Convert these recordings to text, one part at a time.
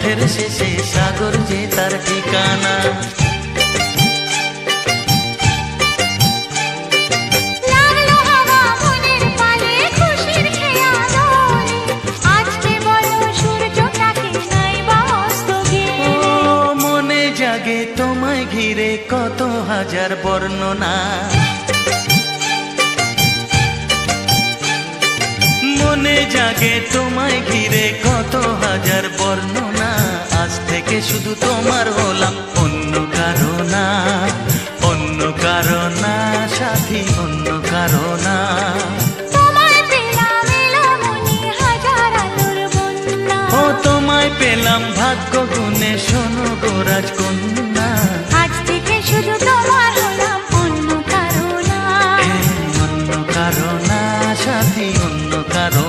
ওঠের শেষে সাগর যে তার ঠিকানা জাগে তোমায় ঘিরে কত হাজার বর্ণনা। মনে জাগে তোমায় ঘিরে কত হাজার বর্ণনা। আজ থেকে শুধু তোমার হলাম অন্য কারও অন্য কারও না সাথী অন্য কারও না তোমায় পেলাম ভাগ্য গুণে শোনো গোরাজ কন্যা আজ থেকে শুধু তোমার হলাম অন্য কারও অন্য কারও না সাথী অন্য কারও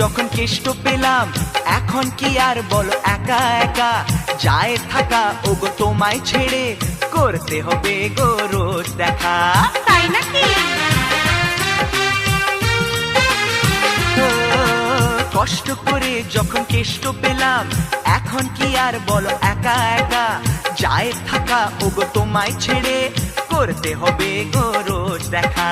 যখন কেষ্ট পেলাম এখন কি আর বলো? একা একা যায় থাকা ও গো তোমায় ছেড়ে করতে হবে গো রোজ দেখা। তাই নাকি? কষ্ট করে যখন কেষ্ট পেলাম এখন কি আর বলো? একা একা যায় থাকা ও গো তোমায় ছেড়ে করতে হবে গো রোজ দেখা।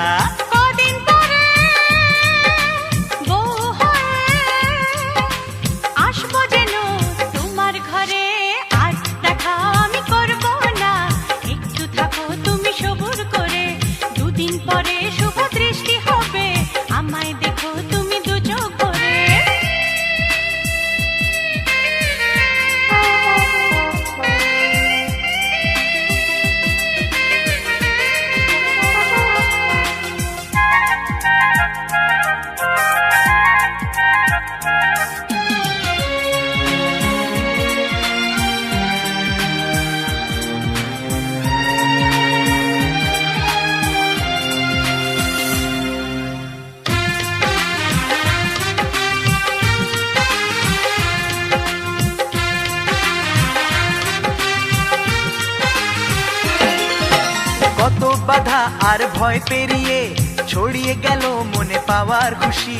মনে খুশি।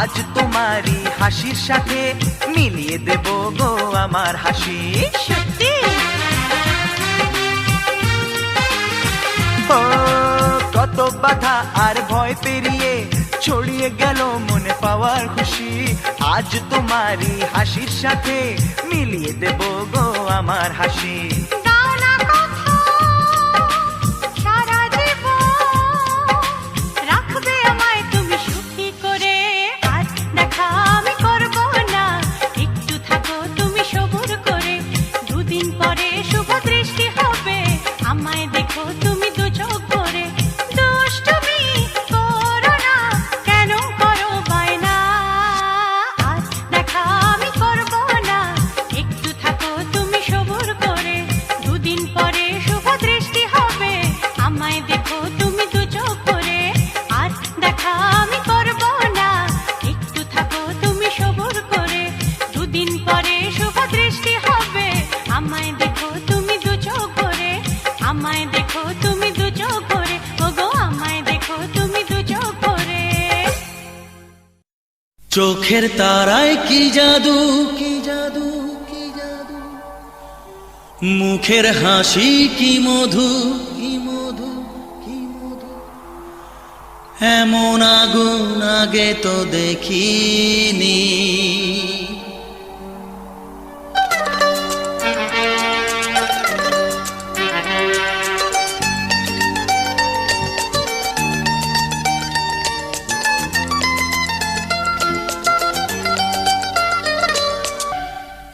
আজ তোমারই হাসির সাথে মিলিয়ে দেব গো আমার হাসি। সত্যি? ও, কত বাধা আর ভয় পেরিয়ে ছড়িয়ে গেল মনে পাওয়ার খুশি। আজ তোমারই হাসির সাথে মিলিয়ে দেব গো আমার হাসি। চোখের তারায় কি জাদু? কি জাদু কি জাদু? মুখের হাসি কি মধু? কি মধু কি মধু? এমন আগুন আগে তো দেখিনি।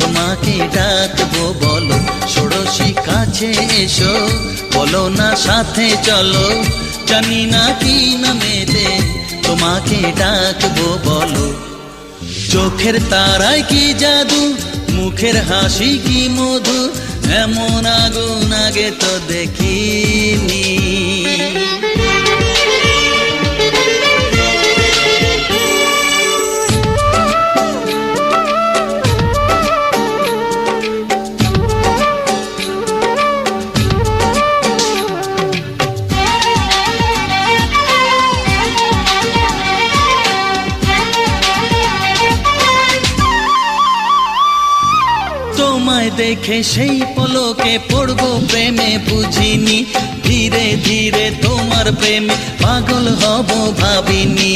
তোমাকে ডাকবো বলো, ষোড়শী কাছে এসো। বলো না সাথে চলো, জানি না কি নামেতে তোমাকে ডাকবো বলো। চোখের তারায় কি জাদু, মুখের হাসি কি মধু, এমন আগুন আগে তো দেখিনি। দেখে সেই পলকে পড়ব প্রেমে বুঝিনি। ধীরে ধীরে তোমার প্রেমে পাগল হব ভাবিনি।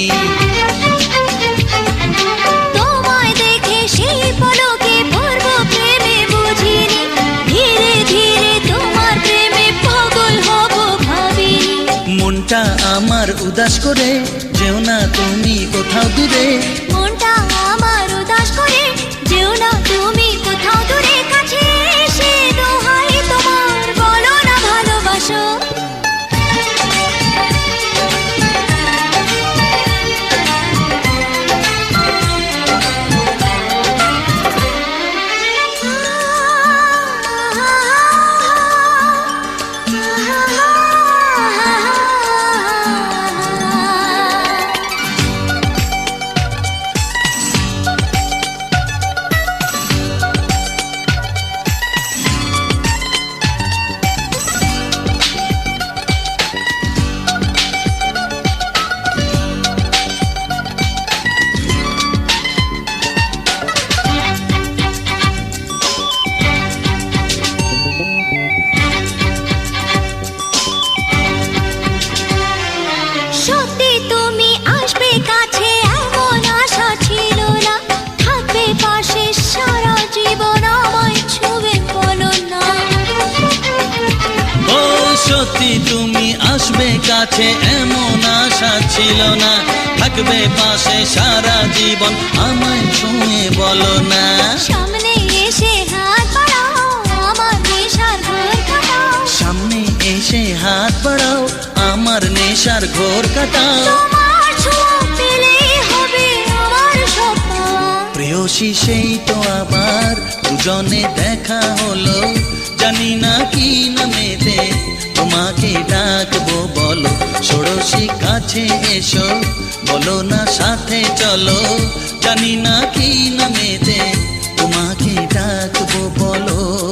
তোমায় দেখে সেই পলকে পূর্ব ধীরে ধীরে তোমার প্রেমে পাগল হব মনটা আমার উদাস করে যেও না তুমি কোথাও দূরে। সারা জীবন আমায় ছুঁয়ে বলো না। সামনে এসে হাত বাড়াও আমার নেশার ঘর কাটাও। সামনে এসে হাত বাড়াও আমার নেশার ঘোর কাটাও। প্রেয়সী সেই তো আবার দুজনে দেখা হলো। জানি না কি নামেতে তোমাকে ডাকবো বলো, ষোড়শী কাছে এসো। বলো না সাথে চলো, জানি না কি নামেতে তোমাকে ডাকবো বলো।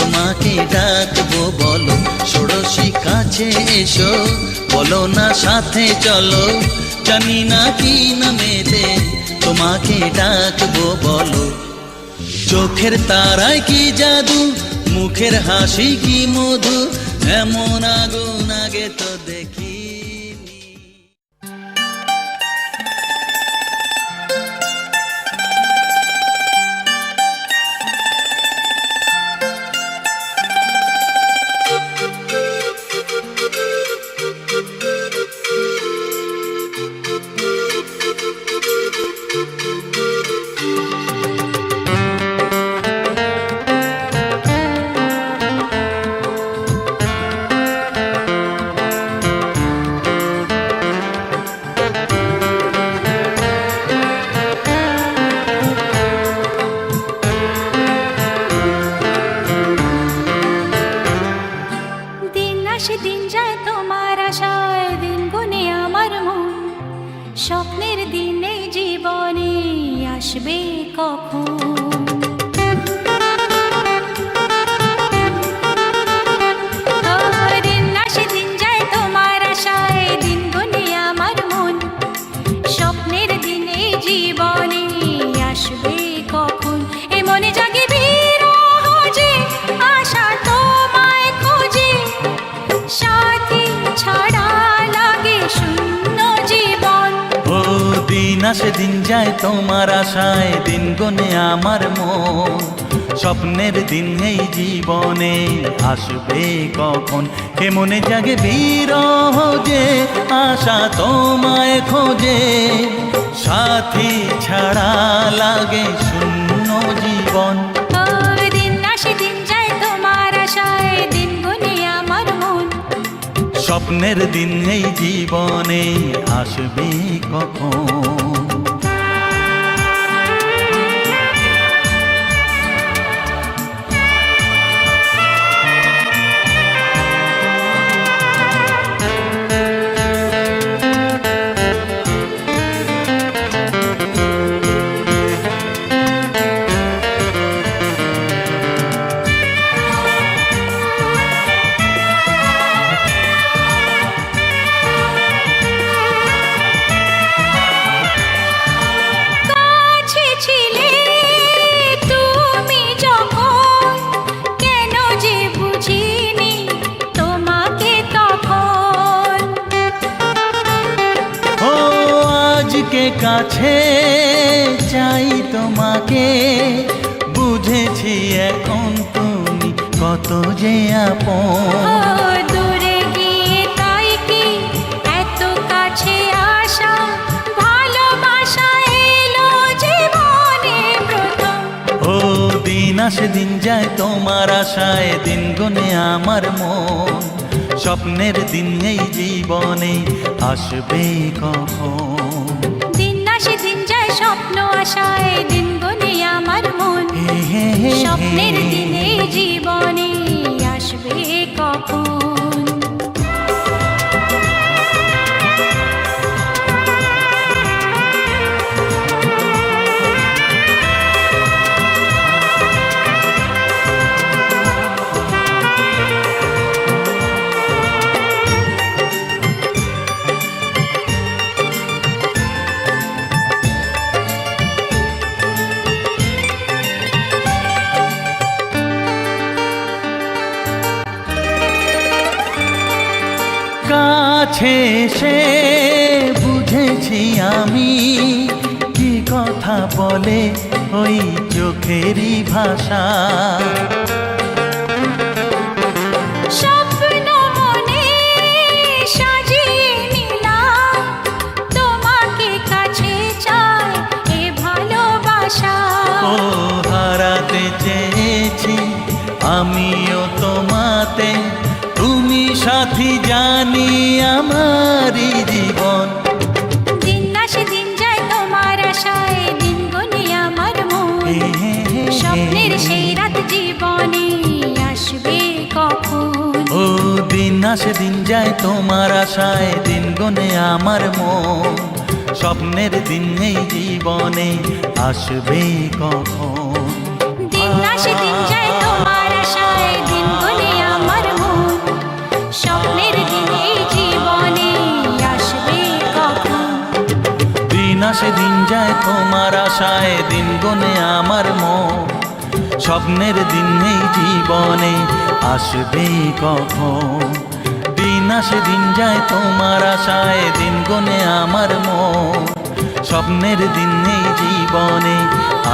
তোমাকে ডাকবো বলো, ষোড়শী কাছে এসো। বলো না সাথে চলো, জানি না কি নামেতে তোমাকে ডাকবো বলো। চোখের তারায় কি জাদু, মুখের হাসি কি মধু, এমন আগুন আগে তো দেখিনি দিন যায় তোমার আশায় দিন গনে আমার মন। স্বপ্নের দিন এই জীবনে আসবে কখন? কে মনে জাগে বিরহ যে আশা তোমায় খোঁজে? সাথী ছাড়া লাগে শূন্য জীবন। দিন আসে দিন যায় তোমার আশায় দিন গুনে আমার মন। স্বপ্নের দিন এই জীবনে আসবে কখন? যে আপন। দূরে গিয়ে তাই কি এত কাছে আসা? ভালোবাসা এলো জীবনে প্রথম। ও দিন আসে দিন যায় তোমার আশায় দিন গুনে আমার মন। স্বপ্নের দিন এই জীবনে আসবে কখন? দিন আসে দিন যায় স্বপ্ন আশায় দিন গুনে আমার মন। স্বপ্নের দিনে বলে ওই চোখেরই ভাষা। হারাতে চেয়েছি আমিও তোমাতে তুমি সাথী জানি আমারই আসে দিন যায় তোমার আশায় দিন গনে আমার মন। স্বপ্নের দিন এই জীবনে আসবে কখন? দিন আসে দিন যায় তোমার আশায় দিন গুনে আমার মন। স্বপ্নের দিন এই জীবনে আসবে কখন? দিন আসে দিন যায় তোমার আশায় দিন গনে আমার মন। স্বপ্নের দিন এই জীবনে আসবে কখন? আসে দিন যায় তোমার আশায়, দিন গনে আমার মন। স্বপ্নের দিন এই জীবনে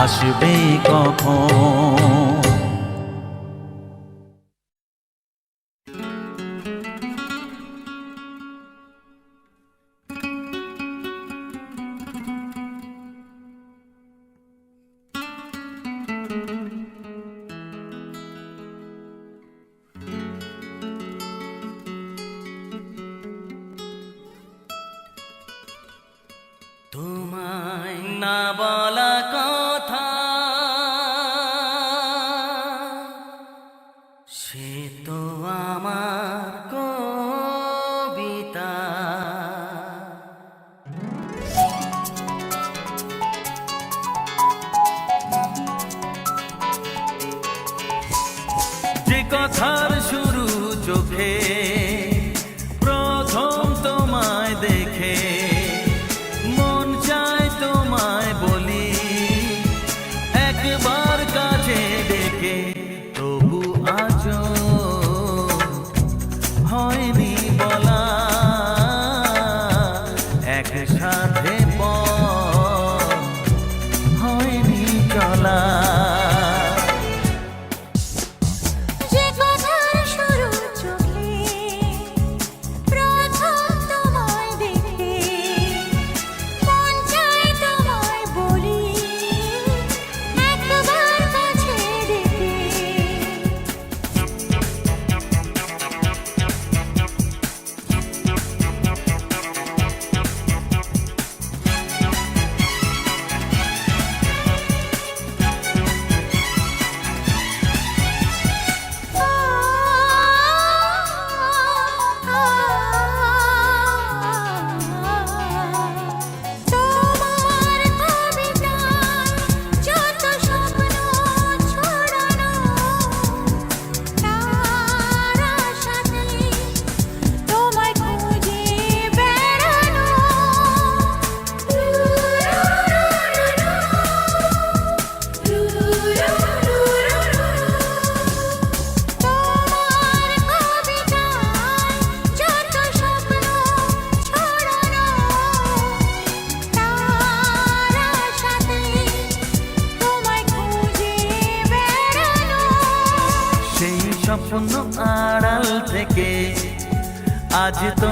আসবে কখন? কথার শুরু চোখে।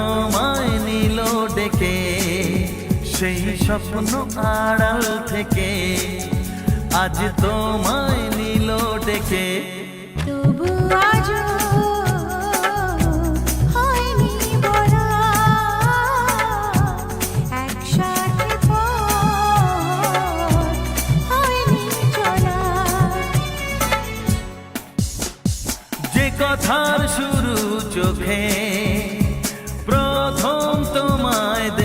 আমায় নিল ডেকে সেই স্বপ্ন আড়াল থেকে আজ তোমায় নিল ডেকে। কথার আমায়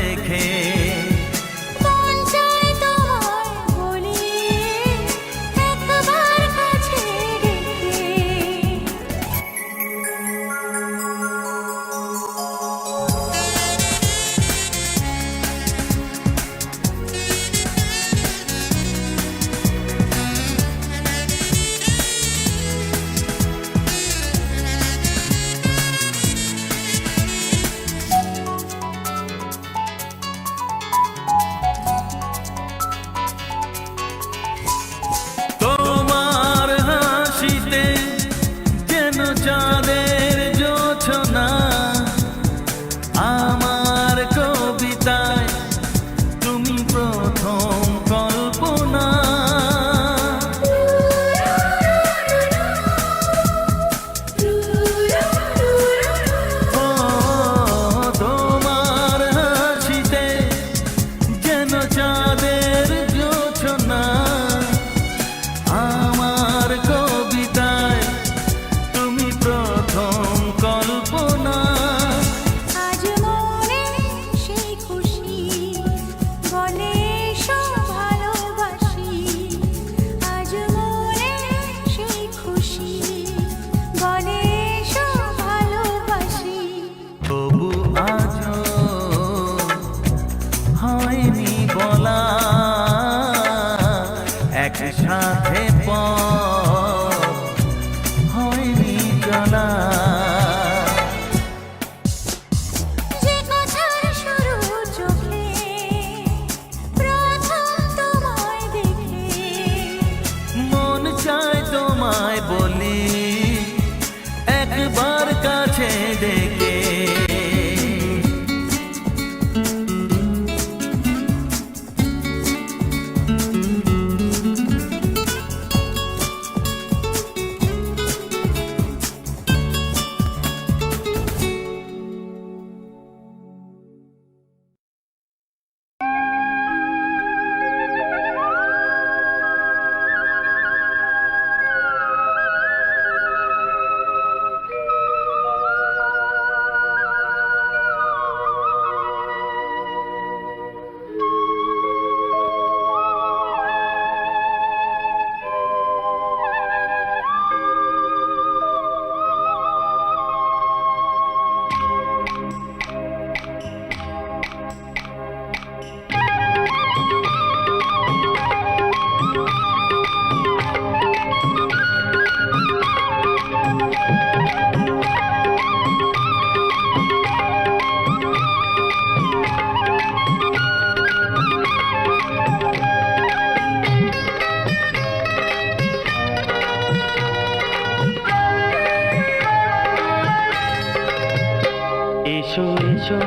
এসো এসো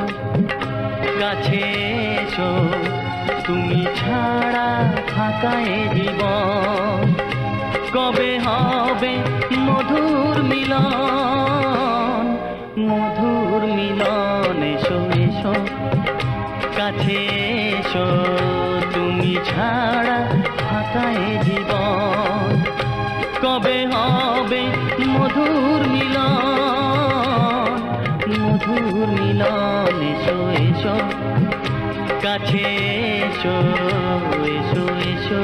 কাছে এসো তুমি ছাড়া ফাঁকা এ কবে হবে মধুর মিলন? মধুর মিলন, এসো এসো। কাছে এসো তুমি ছাড়া ফাঁকা এ জীবন। কবে হবে মধুর মিলন? বন্ধুর মিলন শোয়েছ কাছে এসো এসো এসো।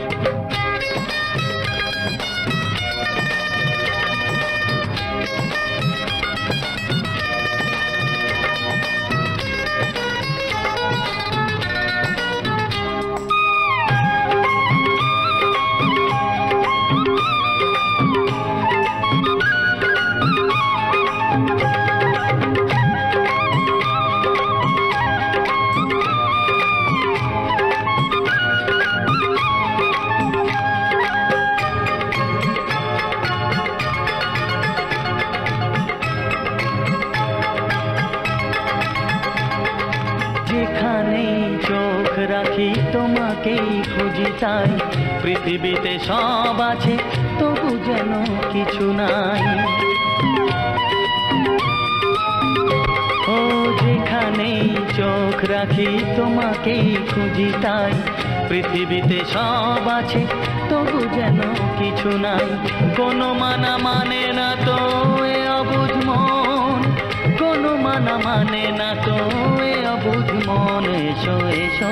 তাই পৃথিবীতে সব আছে, তবু যেন কিছু নাই। ও যেখানেই চোখ রাখি, তোমাকেই খুঁজি তাই। পৃথিবীতে সব আছে, তবু যেন কিছু নাই। কোনো মানা মানে না তো এ অবুঝ মন। কোনো মানা মানে না তো এ অবুঝ মন। এসো এসো।